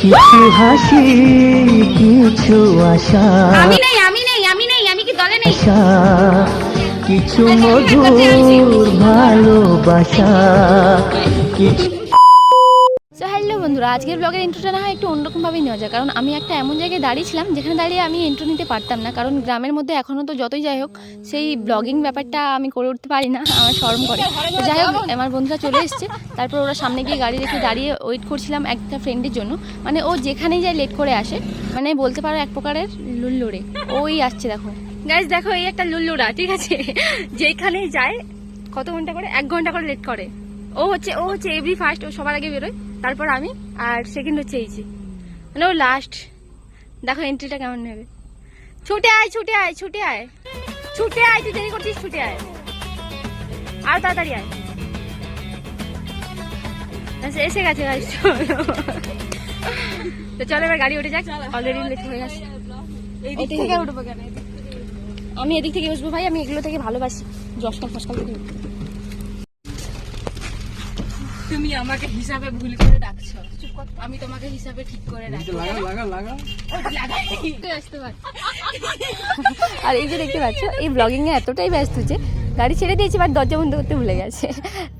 কিছু হাসি কিছু আশা। আমি নেই আমি নেই আমি নেই আমি কি দলে নেই? আশা কিছু মধুর ভালোবাসা কিছু আজকের ব্লগের ইন্ট্রোটা না হয় একটু অন্যরকমভাবেই নেওয়া যায়। কারণ আমি একটা এমন জায়গায় দাঁড়িয়েছিলাম যেখানে দাঁড়িয়ে আমি ইন্ট্রো নিতে পারতাম না। কারণ গ্রামের মধ্যে এখনও তো যতই যাই হোক, সেই ব্লগিং ব্যাপারটা আমি করে উঠতে পারি না, আমার শরম করে। যাই হোক, আমার বন্ধুরা চলে এসছে। তারপর ওরা সামনে গিয়ে গাড়ি রেখে দাঁড়িয়ে ওয়েট করছিলাম একটা ফ্রেন্ডের জন্য। মানে ও যেখানেই যায় লেট করে আসে। মানে বলতে পারো এক প্রকারের লুল্লুরে ওই আসছে দেখো। গাইজ দেখো এই একটা লুল্লুরা ঠিক আছে? যেখানেই যায়, কত ঘণ্টা করে? এক ঘণ্টা করে লেট করে। ও হচ্ছে ও হচ্ছে এভরি ফার্স্ট ও সবার আগে বেরোয়। তারপর আমি আর সেকেন্ড হচ্ছে এই যে। মানে ও লাস্ট দেখো এন্ট্রিটা কেমন নেবে। ছুটে আয় ছুটে আয় ছুটে আয়। ছুটে আয় তুই দেরি করছিস ছুটে আয়। আর তাড়াতাড়ি আয়। আচ্ছা, এসে গেছে চলো। তো চলো এবার গাড়ি উঠে যাক। অলরেডি লেট হয়ে গেছে। আমি এদিক থেকে বসবো ভাই আমি এগুলো থেকে ভালোবাসি। জশটা ফসকাল থেকে তুমি আমাকে হিসাবে ভুল করে ডাকছো। আমি তোমাকে হিসাবে ঠিক করে আর এই যে দেখতে পাচ্ছ এই ব্লগিং এ এতটাই ব্যস্ত যে গাড়ি ছেড়ে দিয়েছি বাট দরজা বন্ধ করতে ভুলে গেছে।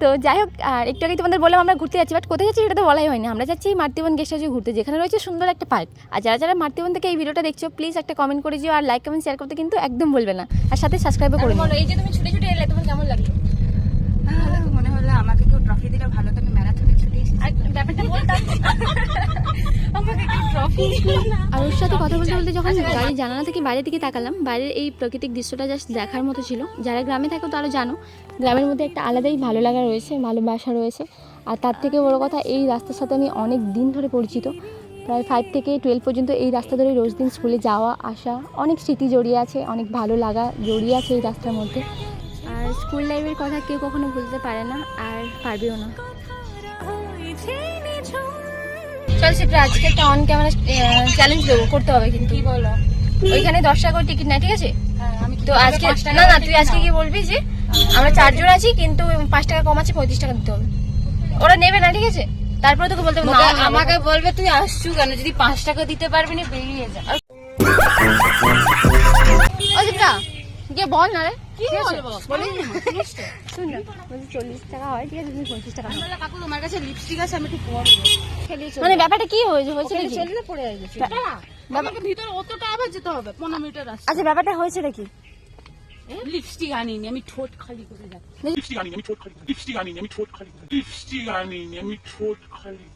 তো যাই হোক আর একটু আগে তোমাদের বললাম আমরা ঘুরতে যাচ্ছি বাট কোথায় যাচ্ছি সেটা তো বলাই হয়নি। আমরা যাচ্ছি এই মাতৃবন গেস্ট হাউসে ঘুরতে যেখানে রয়েছে সুন্দর একটা পার্ক আর যারা যারা মাতৃবন থেকে এই ভিডিওটা দেখছ প্লিজ একটা কমেন্ট করে দিও আর লাইক কমেন্ট শেয়ার করতে কিন্তু একদম বলবে না। আর সাথে সাবস্ক্রাইবও করে এই যে তুমি ছুটে ছুটে এলে তোমার কেমন লাগল? মনে হলো আমাকে কেউ ট্রফি দিলে ভালো তো আমি ম্যারাথনে ছুটে ব্যাপারটা বলতাম। আমাকে কেউ ট্রফি আর ওর সাথে কথা বলতে বলতে যখন গাড়ি জানালা থেকে বাইরের দিকে তাকালাম বাইরের এই প্রাকৃতিক দৃশ্যটা জাস্ট দেখার মতো ছিল। যারা গ্রামে থাকো তারা জানো গ্রামের মধ্যে একটা আলাদাই ভালো লাগা রয়েছে ভালোবাসা রয়েছে। আর তার থেকে বড় কথা এই রাস্তার সাথে আমি অনেক দিন ধরে পরিচিত। প্রায় ফাইভ থেকে টুয়েলভ পর্যন্ত এই রাস্তা ধরে রোজ দিন স্কুলে যাওয়া আসা অনেক স্মৃতি জড়িয়ে আছে অনেক ভালো লাগা জড়িয়ে আছে এই রাস্তার মধ্যে। স্কুল লাইফের কথা কেউ কখনো ভুলতে পারে না আর পারবেও না। চল সেটা আজকে একটা অন ক্যামেরা চ্যালেঞ্জ দেবো করতে হবে কিন্তু। কি বলো? ওইখানে দশ টাকা করে টিকিট নেয় ঠিক আছে? হ্যাঁ, তো আজকে না না তুই আজকে কি বলবি যে আমরা চারজন আছি কিন্তু পাঁচ টাকা কম আছে পঁয়ত্রিশ টাকা দিতে হবে। ওরা নেবে না ঠিক আছে? তারপরে তোকে বলতে আমাকে- বলবে তুই আসছু কেন? যদি পাঁচ টাকা দিতে পারবি না বেরিয়ে যা। ও দীপরা গিয়ে বল না রে। হয় মানে ব্যাপারটা কি হয়েছে? হয়েছে আচ্ছা ব্যাপারটা হয়েছে নাকি? লিপস্টিক আনিনি আমি ঠোঁট খালি করে যাচ্ছি। লিপস্টিক আনিনি আমি ঠোঁট খালি লিপস্টিক আনিনি আমি ঠোঁট খালি লিপস্টিক আনিনি আমি ঠোঁট খালি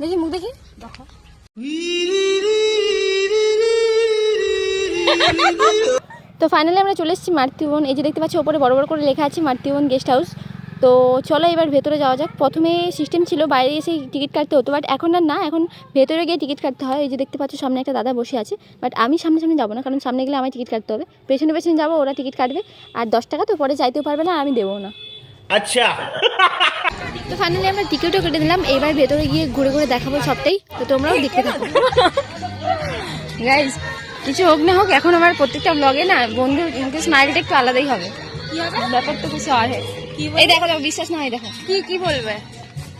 দেখি মুখ দেখি। তো ফাইনালি আমরা চলে এসেছি মাতৃবন এই যে দেখতে পাচ্ছি ওপরে বড় বড় করে লেখা আছে মাতৃবন গেস্ট হাউস তো চলো এবার ভেতরে যাওয়া যাক। প্রথমে সিস্টেম ছিল বাইরে এসে টিকিট কাটতে হতো বাট এখন আর না এখন ভেতরে গিয়ে টিকিট কাটতে হয়। এই যে দেখতে পাচ্ছ সামনে একটা দাদা বসে আছে বাট আমি সামনে সামনে যাব না কারণ সামনে গেলে আমায় টিকিট কাটতে হবে। পেছনে পেছনে যাব ওরা টিকিট কাটবে। আর দশ টাকা তো পরে চাইতেও পারবে না আমি দেবো না। আচ্ছা। তো ফাইনালি আমরা টিকিটও কেটে দিলাম। এবার ভেতরে গিয়ে ঘুরে ঘুরে দেখাবো সবটাই। তো তোমরাও দেখতে থাকো। গাইজ কিছু হোক না হোক এখন আমার প্রত্যেকটা ব্লগে না বন্ধুর মুখে স্মাইলটা একটু আলাদাই হবে। ব্যাপার তো কিছু আর এই দেখো দেখো বিশ্বাস না হয় দেখো। কি কি বলবে?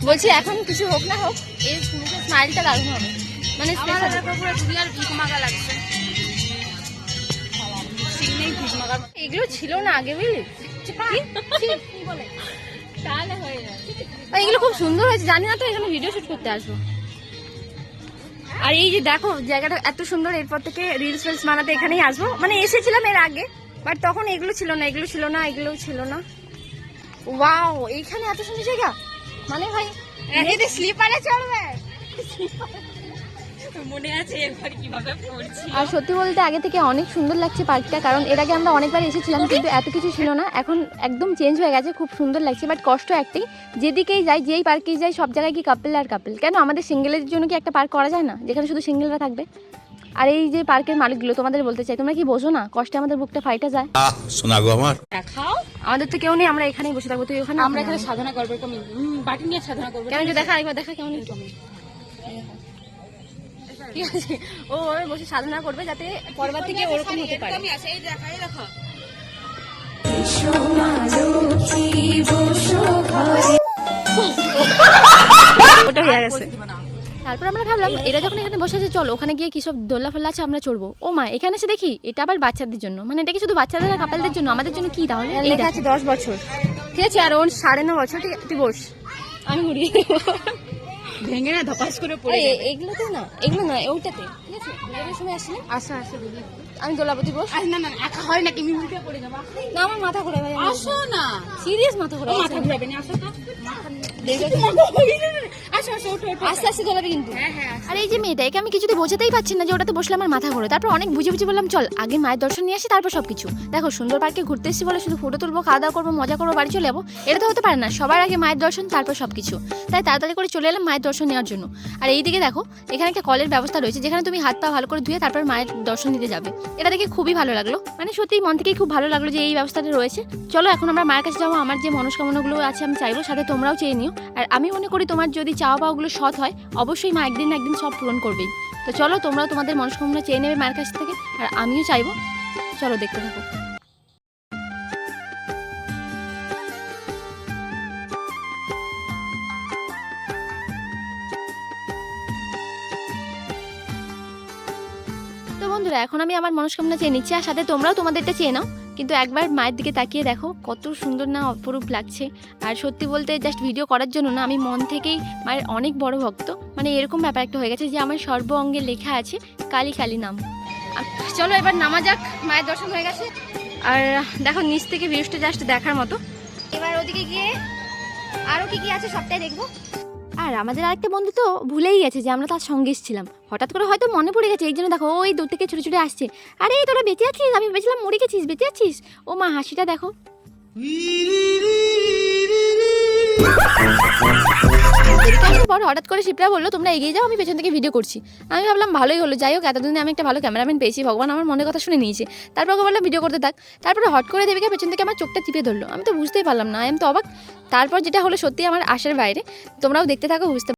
বলছি এখন কিছু হোক না হোক এই মুখে স্মাইলটা দারুণ হবে। মানে লাগছে। এগুলো ছিল না আগে বুঝলি? এগুলো খুব সুন্দর হয়েছে। জানি না তো এখানে ভিডিও শুট করতে আসব। আর এই যে দেখো জায়গাটা এত সুন্দর এরপর থেকে রিলস ফিলস বানাতে এখানেই আসব। মানে এসেছিলাম এর আগে বাট তখন এগুলো ছিল না এগুলো ছিল না এগুলো ছিল না। ওয়াও এইখানে এত সুন্দর জায়গা? মানে ভাই এতে স্লিপারে চলবে মনে আছে এরপর কীভাবে পড়ছি। আর সত্যি বলতে আগে থেকে অনেক সুন্দর লাগছে পার্কটা কারণ এর আগে আমরা অনেকবার এসেছিলাম কিন্তু এত কিছু ছিল না। এখন একদম চেঞ্জ হয়ে গেছে খুব সুন্দর লাগছে বাট কষ্ট একটাই যেদিকেই যাই যেই পার্কেই যাই সব জায়গায় কি কাপল আর কাপল কেন আমাদের সিঙ্গেলের জন্য কি একটা পার্ক করা যায় না যেখানে শুধু সিঙ্গেলরা থাকবে? আর এই যে পার্কের মালিকগুলো তোমাদের বলতে চাই তোমরা কি বোঝো না কষ্টে আমাদের বুকটা ফাইটা যায়? আহ শোনা গো আমার। দেখাও। আমাদের তো কেউ নেই আমরা এখানেই বসে থাকব তুই ওখানে আমরা এখানে সাধনা করব বাটি নিয়ে সাধনা করব একটু দেখা আরেকবার দেখা কেমন ও ওভাবে বসে সাধনা করবে যাতে পরবার থেকে ওরকম হতে পারে। ওটা হয়ে গেছে। তারপর আমরা ভাবলাম এরা যখন এখানে বসে আছে চলো ওখানে গিয়ে কিসব দোল্লা ফোল্লা আছে আমরা চড়বো ও মা এখানে এসে দেখি এটা আবার বাচ্চাদের জন্য। মানে এটা কি শুধু বাচ্চাদের না কাপালদের জন্য? আমাদের জন্য কি তাহলে? লেখা আছে দশ বছর। ঠিক আছে আর ওর সাড়ে ন বছর আছে বস। আমি ঘুরিয়ে ভেঙে না ধপাস করে পড়ে এগুলোতে না এগুলো না ওইটাতে ঠিক আছে? সময় আসলে? আসো আসো আমি দোলাবো তুই বস না না একা হয় নাকি? উল্টে পড়ে যাব। না আমার মাথা ঘুরে ভাই আসো না। সিরিয়াস মাথা ঘুরে মাথা ঘুরাবে না আসো তো। আস্তে আস্তে দোলাবি কিন্তু। হ্যাঁ হ্যাঁ আর এই যে মেয়েটা একে আমি কিছুতে বোঝাতেই পারছি না যে ওটাতে বসলে আমার মাথা ঘোরে। তারপর অনেক বুঝে বুঝে বললাম চল আগে মায়ের দর্শন নিয়ে আসি তারপর সব কিছু দেখো সুন্দর পার্কে ঘুরতে এসেছি বলে শুধু ফটো তুলবো খাওয়া দাওয়া করব মজা করব বাড়ি চলে যাব। এটা তো হতে পারে না সবার আগে মায়ের দর্শন তারপর সব কিছু তাই তাড়াতাড়ি করে চলে এলাম মায়ের দর্শন নেওয়ার জন্য। আর এইদিকে দেখো এখানে একটা কলের ব্যবস্থা রয়েছে যেখানে তুমি হাত পা ভালো করে ধুয়ে তারপর মায়ের দর্শন দিতে যাবে। এটা দেখে খুবই ভালো লাগল। মানে সত্যি মন থেকেই খুব ভালো লাগল যে এই ব্যবস্থাটা রয়েছে। চলো এখন আমরা মায়ের কাছে যাব আমার যে মনস্কামনাগুলো আছে আমি চাইব সাথে তোমরাও চেয়ে নিও। আর আমি মনে করি তোমার যদি চাওয়া পাওয়াগুলো সৎ হয়, অবশ্যই মা একদিন না একদিন সব পূরণ করবেই। তো চলো, তোমরাও তোমাদের মনস্কামনা চেয়ে নেবে মায়ের কাছ থেকে, আর আমিও চাইব। চলো, দেখতে থাকো। তো বন্ধুরা, এখন আমি আমার মনস্কামনা চেয়ে নিচ্ছি, আর সাথে তোমরাও তোমাদেরটা চেয়ে নাও। কিন্তু একবার মায়ের দিকে তাকিয়ে দেখো, কত সুন্দর না অপরূপ লাগছে। আর সত্যি বলতে জাস্ট ভিডিও করার জন্য না, আমি মন থেকেই মায়ের অনেক বড় ভক্ত। মানে এরকম ব্যাপার একটা হয়ে গেছে যে আমার সর্ব অঙ্গে লেখা আছে কালী কালী নাম। চলো এবার নামা যাক, মায়ের দর্শন হয়ে গেছে। আর দেখো নিচ থেকে ভিউজটা জাস্ট দেখার মতো। এবার ওদিকে গিয়ে আরও কি কি আছে সবটাই দেখব। আর আমাদের আরেকটা বন্ধু তো ভুলেই গেছে যে আমরা তার সঙ্গে এসেছিলাম। হঠাৎ করে হয়তো মনে পড়ে গেছে, এই জন্য দেখো, ওই দূর থেকে ছুটে ছুটে আসছে। আরে, তোরা বেঁচে আছিস? আমি ভেবেছিলাম মরে গেছিস, বেঁচে আছিস। ও মা, হাসিটা দেখো। পর হঠাৎ করে শিপ্রা বলল, তোমরা এগিয়ে যাও, আমি পেছন থেকে ভিডিও করছি। আমি ভাবলাম, ভালোই হলো, যাই হোক, এতদিনে আমি একটা ভালো ক্যামেরাম্যান পেয়েছি, ভগবান আমার মনের কথা শুনে নিয়েছে। তারপর ওকে বললাম ভিডিও করতে থাক। তারপরে হট করে দেবীকে পেছন থেকে আমার চোখটা চিপে ধরলো। আমি তো বুঝতেই পারলাম না, আমি তো অবাক। তারপর যেটা হলো সত্যি আমার আশের বাইরে। তোমরাও দেখতে থাকো, বুঝতে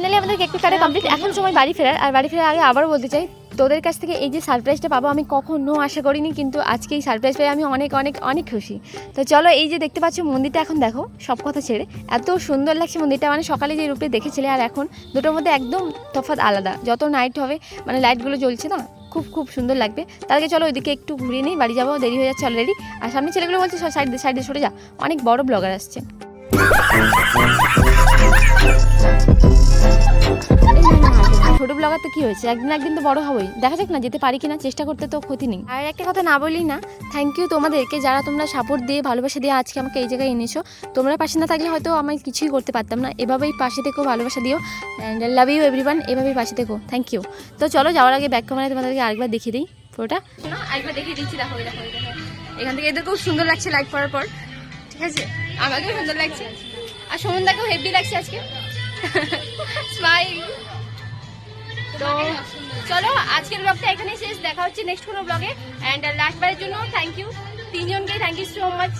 ফাইনালি আমাদের কেক কাটা কমপ্লিট এখন সময় বাড়ি ফেরার। আর বাড়ি ফেরার আগে আবার বলতে চাই, তোদের কাছ থেকে এই যে সারপ্রাইজটা পাবো আমি কখনো আশা করিনি, কিন্তু আজকে এই সারপ্রাইজ পেয়ে আমি অনেক অনেক অনেক খুশি। তো চলো এই যে দেখতে পাচ্ছ মন্দিরটা এখন দেখো, সব কথা ছেড়ে। এত সুন্দর লাগছে মন্দিরটা মানে সকালে যে রূপে দেখেছিলে, আর এখন দুটোর মধ্যে একদম তফাৎ আলাদা। যত নাইট হবে মানে লাইটগুলো জ্বলছে না, খুব খুব সুন্দর লাগবে। তার আগে চলো ওইদিকে একটু ঘুরিয়ে নিই, বাড়ি যাব, দেরি হয়ে যাচ্ছে অলরেডি আর সামনে ছেলেগুলো বলছে সাইড দিয়ে সাইডে সরে যা। অনেক বড় ব্লগার আসছে। ছোট ব্লগার তো কি হয়েছে? একদিন একদিন তো বড় হবেই। দেখা যাক না যেতে পারি কিনা চেষ্টা করতে তো ক্ষতি নেই। আর একটা কথা না বললেই না থ্যাংক ইউ তোমাদেরকে যারা তোমরা সাপোর্ট দিয়ে ভালোবাসা দিয়ে আজকে আমাকে এই জায়গায় এনেছো। তোমরা পাশে না থাকলে হয়তো আমি কিছুই করতে পারতাম না। এভাবেই পাশে থেকো ভালোবাসা দিও অ্যান্ড লাভ ইউ এভরিওয়ান এভাবেই পাশে থেকো থ্যাংক ইউ তো চলো যাওয়ার আগে ব্যাক ক্যামেরায় তোমাদেরকে আরেকবার দেখিয়ে দিই না আরেকবার দেখিয়ে দিচ্ছি দেখো দেখো এখান থেকে এদের খুব সুন্দর লাগছে লাইট পড়ার পর ঠিক আছে? আমাকেও সুন্দর লাগছে। আর সুমনদাকেও হেভি লাগছে আজকে। স্মাইল তো চলো, আজকের ব্লগটা এখানেই শেষ। দেখা হচ্ছে নেক্সট কোনো ব্লগে অ্যান্ড লাস্ট বারের জন্য থ্যাংক ইউ তিনজনকে থ্যাংক ইউ সো মাচ